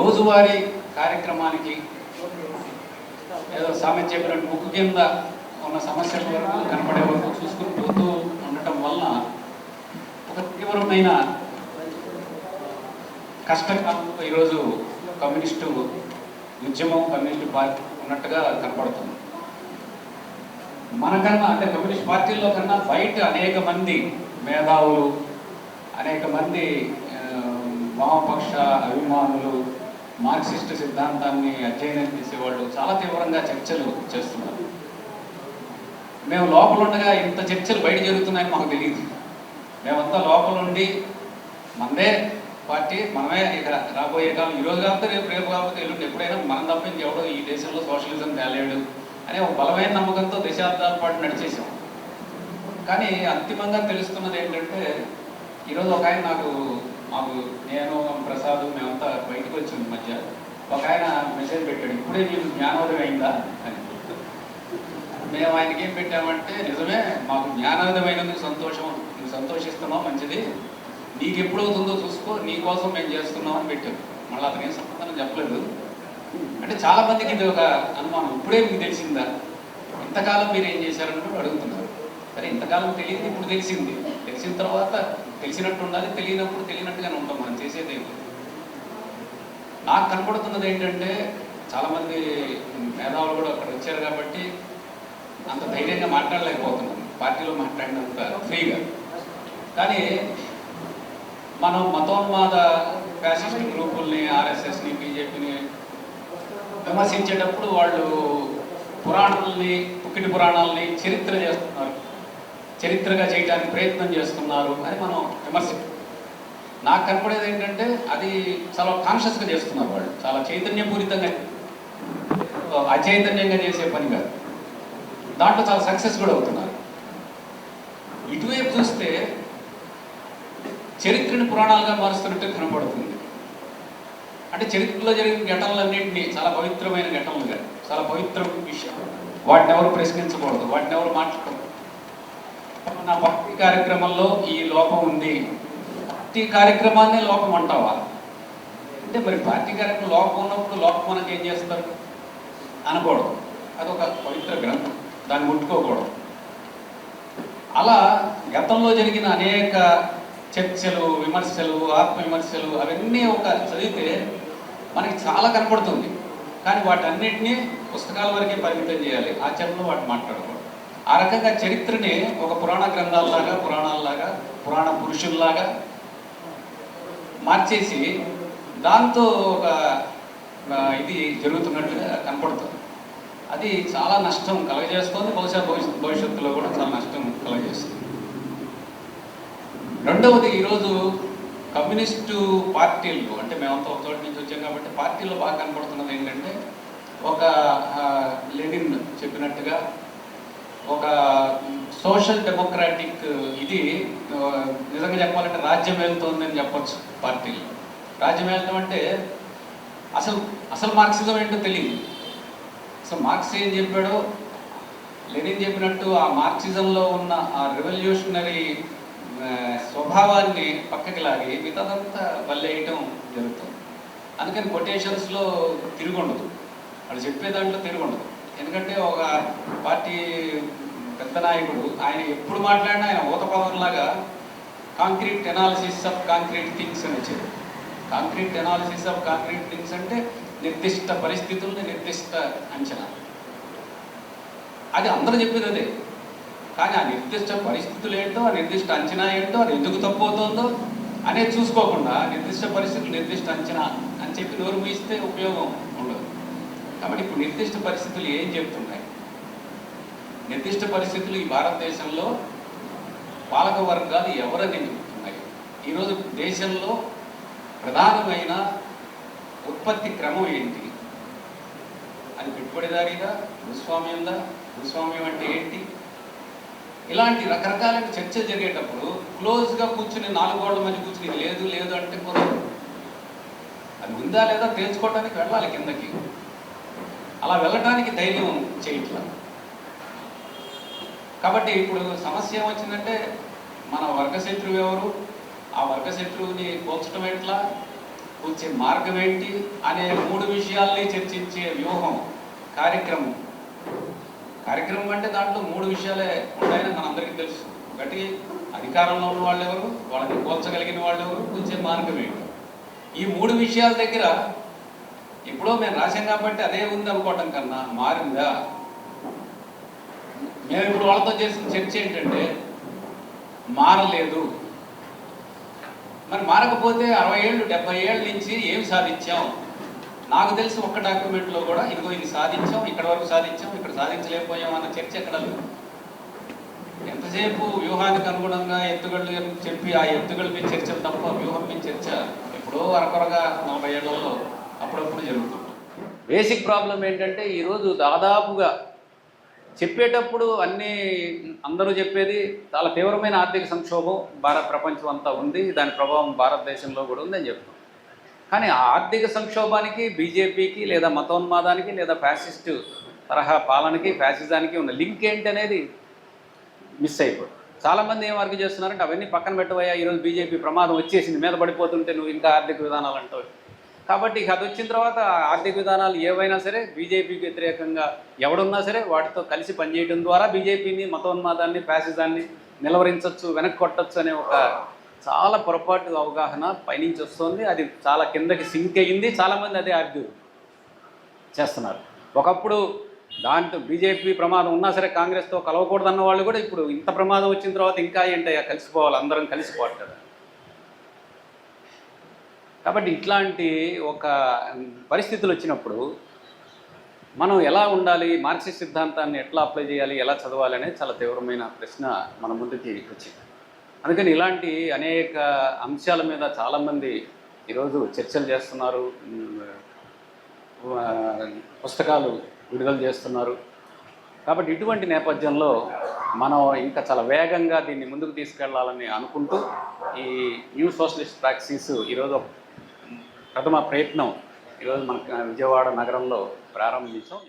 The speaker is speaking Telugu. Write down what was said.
రోజువారీ కార్యక్రమానికి ఏదో సామెత చెప్పినట్టు ముక్కు కింద ఉన్న సమస్యల వరకు కనపడే వరకు చూసుకుని పోతూ ఉండటం వలన ఒక తీవ్రమైన కష్టకాలంలో ఈరోజు కమ్యూనిస్టు ఉద్యమం కమ్యూనిస్టు పార్టీ ఉన్నట్టుగా కనపడుతుంది. మనకన్నా అంటే కమ్యూనిస్ట్ పార్టీల్లో కన్నా బయట అనేక మంది మేధావులు అనేక మంది వామపక్ష అభిమానులు మార్క్సిస్ట్ సిద్ధాంతాన్ని అధ్యయనం చేసేవాళ్ళు చాలా తీవ్రంగా చర్చలు చేస్తున్నారు. మేము లోపల ఉండగా ఇంత చర్చలు బయట జరుగుతున్నాయని మాకు తెలియదు మేమంతా లోపల ఉండి మనదే పార్టీ మనమే ఇక రాబోయే కాలం ఈ రోజు కాకపోతే రేపు రేపు కాకపోతే ఎల్లుండి ఎప్పుడైనా మనం తప్పించి ఎవడో ఈ దేశంలో సోషలిజం తేలేడు అనే ఒక బలమైన నమ్మకంతో దశాబ్దాల పాటు నడిచేసాం కానీ అంతిమంగా తెలుస్తున్నది ఏంటంటే ఈరోజు ఒక ఆయన నాకు మాకు నేను ప్రసాద్ మేమంతా బయటకు వచ్చిన మధ్య. ఒక ఆయన మెసేజ్ పెట్టాడు ఇప్పుడే నీకు జ్ఞానోదయం అయిందా? అని. మేము ఆయనకి ఏం పెట్టామంటే నిజమే మాకు జ్ఞానోదయమైనందుకు సంతోషం నువ్వు సంతోషిస్తున్నావు మంచిది. నీకు ఎప్పుడు అవుతుందో చూసుకో నీ కోసం మేము చేస్తున్నాం అని పెట్టాం మళ్ళీ అతను ఏం సమాధానం చెప్పలేదు. అంటే చాలా మందికి ఇది ఒక అనుమానం. ఇప్పుడే మీకు తెలిసిందా? ఇంతకాలం మీరు ఏం చేశారని కూడా అడుగుతున్నారు. సరే ఇంతకాలం తెలియదు ఇప్పుడు తెలిసింది. తెలిసిన తర్వాత తెలిసినట్టు ఉండాలి తెలియనప్పుడు తెలియనట్టుగానే ఉంటాం మనం చేసేది నాకు కనపడుతున్నది ఏంటంటే చాలామంది మేధావులు కూడా అక్కడ వచ్చారు కాబట్టి అంత ధైర్యంగా మాట్లాడలేకపోతున్నాం. పార్టీలో మాట్లాడినంత ఫ్రీగా. కానీ మనం మతోన్మాద ఫ్యాసిస్ట్ గ్రూపుల్ని ఆర్ఎస్ఎస్ని బీజేపీని విమర్శించేటప్పుడు వాళ్ళు పురాణాలని పుక్కిటి పురాణాలని చరిత్ర చేస్తున్నారు. చరిత్రగా చేయడానికి ప్రయత్నం చేస్తున్నారు అని మనం విమర్శ నాకు కనపడేది ఏంటంటే అది చాలా కాన్షియస్గా చేస్తున్నారు వాళ్ళు. చాలా చైతన్యపూరితంగా అచైతన్యంగా చేసే పని కాదు. దాంట్లో చాలా సక్సెస్ కూడా అవుతున్నారు. ఇటువైపు చూస్తే చరిత్రని పురాణాలుగా మారుస్తున్నట్టు కనపడుతుంది. అంటే చరిత్రలో జరిగిన ఘటనలన్నింటినీ చాలా పవిత్రమైన ఘటనలుగా చాలా పవిత్ర విషయం. వాటిని ఎవరు ప్రశ్నించకూడదు వాటిని ఎవరు మాట్లాడకూడదు. నా భక్తి కార్యక్రమంలో ఈ లోపం ఉంది. భక్తి కార్యక్రమాన్ని లోపం అంటావా? అంటే మరి పార్టీ కార్యక్రమం లోపం ఉన్నప్పుడు లోపం మనకి ఏం చేస్తారు? అనకూడదు. అదొక పవిత్ర గ్రంథం. దాన్ని ముట్టుకోకూడదు. అలా గతంలో జరిగిన అనేక చర్చలు విమర్శలు ఆత్మవిమర్శలు అవన్నీ ఒక చదివితే మనకి చాలా కనపడుతుంది. కానీ వాటన్నిటినీ పుస్తకాల వరకే పరిమితం చేయాలి. ఆచరణలో వాటి మాట్లాడకూడదు. ఆ రకంగా చరిత్రని ఒక పురాణ గ్రంథాలలాగా పురాణాలలాగా పురాణ పురుషుల్లాగా మార్చేసి దాంతో ఒక ఇది జరుగుతున్నట్టుగా కనపడుతుంది. అది చాలా నష్టం కలగజేస్తుంది బహుశా భవిష్యత్ భవిష్యత్తులో కూడా చాలా నష్టం కలగజేస్తుంది. రెండవది ఈరోజు కమ్యూనిస్టు పార్టీలు అంటే మేమంతా ఒక చోట నుంచి వచ్చాం కాబట్టి పార్టీలో బాగా కనపడుతున్నది ఏంటంటే ఒక లెనిన్ చెప్పినట్టుగా ఒక సోషల్ డెమోక్రాటిక్ ఇది నిజంగా చెప్పాలంటే రాజ్యం అని చెప్పొచ్చు పార్టీలు. రాజ్యం వెళ్తాం అంటే అసలు అసలు మార్క్సిజం ఏంటో తెలియదు. అసలు మార్క్స్ ఏం చెప్పాడో లెనిన్ చెప్పినట్టు ఆ మార్క్సిజంలో ఉన్న ఆ రెవల్యూషనరీ స్వభావాన్ని పక్కకి లాగి మిగతాదంతా వల్లేయటం జరుగుతుంది. అందుకని కొటేషన్స్లో తిరుగుండదు. వాళ్ళు చెప్పే దాంట్లో తిరుగుండదు. ఎందుకంటే ఒక పార్టీ పెద్ద నాయకుడు ఆయన ఎప్పుడు మాట్లాడినా ఆయన ఊత పదంలాగా concrete analysis of concrete things అని వచ్చేది. Concrete analysis of concrete things అంటే నిర్దిష్ట పరిస్థితుల్ని నిర్దిష్ట అంచనా. అది అందరూ చెప్పేది అదే. కానీ ఆ నిర్దిష్ట పరిస్థితులు ఏంటో ఆ నిర్దిష్ట అంచనా ఏంటో అది ఎందుకు తప్పవుతుందో అనేది చూసుకోకుండా నిర్దిష్ట పరిస్థితులు నిర్దిష్ట అంచనా అని చెప్పి నోరు మూయిస్తే ఉపయోగం ఉండదు. కాబట్టి ఇప్పుడు నిర్దిష్ట పరిస్థితులు ఏం చెప్తున్నాయి? నిర్దిష్ట పరిస్థితులు ఈ భారతదేశంలో పాలక వర్గాలు ఎవరని చెప్తున్నాయి? ఈరోజు దేశంలో ప్రధానమైన ఉత్పత్తి క్రమం ఏంటి? అది పెట్టుబడిదారీగా భూస్వామ్యందా? భూస్వామ్యం అంటే ఏంటి? ఇలాంటి రకరకాలైన చర్చ జరిగేటప్పుడు క్లోజ్గా కూర్చుని నాలుగు గోడల మధ్య కూర్చుని లేదు లేదు అంటే కుదరదు అది ఉందా లేదా తేల్చుకోవడానికి వెళ్ళాలి కిందకి. అలా వెళ్ళటానికి ధైర్యం చేయట్లా. కాబట్టి ఇప్పుడు సమస్య ఏమొచ్చిందంటే మన వర్గశత్రువు ఎవరు? ఆ వర్గశత్రువుని పోల్చడం ఎట్లా? వచ్చే మార్గం ఏంటి? అనే మూడు విషయాల్ని చర్చించే వ్యూహం కార్యక్రమం. కార్యక్రమం అంటే దాంట్లో మూడు విషయాలే ఉంటాయని మనందరికీ తెలుసు. ఒకటి అధికారంలో ఉన్న వాళ్ళు ఎవరు వాళ్ళని పోల్చగలిగిన వాళ్ళు ఎవరు వచ్చే మార్గం ఏంటి? ఈ మూడు విషయాల దగ్గర ఇప్పుడు మేము రాశాం కాబట్టి అదే ఉంది అనుకోవటం కన్నా మారిందా? మేము ఇప్పుడు వాళ్ళతో చేసిన చర్చ ఏంటంటే మారలేదు. మరి మారకపోతే అరవై ఏళ్ళు డెబ్బై ఏళ్ళ నుంచి ఏం సాధించాం? నాకు తెలిసి ఒక్క డాక్యుమెంట్లో కూడా ఇదిగో ఇది సాధించాం ఇక్కడ వరకు సాధించాం ఇక్కడ సాధించలేకపోయాం అన్న చర్చ ఎక్కడ లేదు. ఎంతసేపు వ్యూహానికి అనుగుణంగా ఎత్తుగళ్ళు అని చెప్పి ఆ ఎత్తుగళ్ళ మీద చర్చలు తప్ప వ్యూహం మీద చర్చ ఎప్పుడో అరకొరగా నలభై ఏళ్ళలో అప్పుడప్పుడు జరుగుతుంది బేసిక్ ప్రాబ్లం ఏంటంటే ఈరోజు దాదాపుగా చెప్పేటప్పుడు అన్నీ అందరూ చెప్పేది చాలా తీవ్రమైన ఆర్థిక సంక్షోభం భారత ప్రపంచం అంతా ఉంది దాని ప్రభావం భారతదేశంలో కూడా ఉందని చెప్తాం. కానీ ఆ ఆర్థిక సంక్షోభానికి బీజేపీకి లేదా మతోన్మాదానికి లేదా ఫ్యాసిస్టు తరహా పాలనకి ఫ్యాసిజానికి ఉన్న లింక్ ఏంటి అనేది మిస్ అయిపోయి చాలామంది ఏం వర్క్ చేస్తున్నారంటే అవన్నీ పక్కన పెట్టబోయా ఈరోజు బీజేపీ ప్రమాదం వచ్చేసింది మీద పడిపోతుంటే నువ్వు ఇంకా ఆర్థిక విధానాలు అంటావు. కాబట్టి ఇక అది వచ్చిన తర్వాత ఆర్థిక విధానాలు ఏవైనా సరే బీజేపీకి వ్యతిరేకంగా ఎవడున్నా సరే వాటితో కలిసి పనిచేయడం ద్వారా బీజేపీని మతోన్మాదాన్ని ఫ్యాసిజాన్ని నిలవరించవచ్చు వెనక్కి కొట్టచ్చు అనే ఒక చాలా పొరపాటు అవగాహన పైనుంచి వస్తుంది. అది చాలా కిందకి సింక్ అయ్యింది. చాలామంది అదే ఆర్గ్యూ చేస్తున్నారు. ఒకప్పుడు దాంట్లో బీజేపీ ప్రమాదం ఉన్నా సరే కాంగ్రెస్తో కలవకూడదన్న వాళ్ళు కూడా ఇప్పుడు ఇంత ప్రమాదం వచ్చిన తర్వాత ఇంకా ఏంటయ్యా కలిసిపోవాలి అందరం కలిసిపోవాలి కదా. కాబట్టి ఇట్లాంటి ఒక పరిస్థితులు వచ్చినప్పుడు మనం ఎలా ఉండాలి మార్క్సిస్ట్ సిద్ధాంతాన్ని ఎట్లా అప్లై చేయాలి ఎలా చదవాలి అనేది చాలా తీవ్రమైన ప్రశ్న మన ముందుకి వచ్చింది. అందుకని ఇలాంటి అనేక అంశాల మీద చాలామంది ఈరోజు చర్చలు చేస్తున్నారు పుస్తకాలు విడుదల చేస్తున్నారు. కాబట్టి ఇటువంటి నేపథ్యంలో మనం ఇంకా చాలా వేగంగా దీన్ని ముందుకు తీసుకెళ్ళాలని అనుకుంటూ ఈ న్యూ సోషలిస్ట్ ప్రాక్టీస్ ఈరోజు ప్రథమ ప్రయత్నం. ఈరోజు మన విజయవాడ నగరంలో ప్రారంభించాం.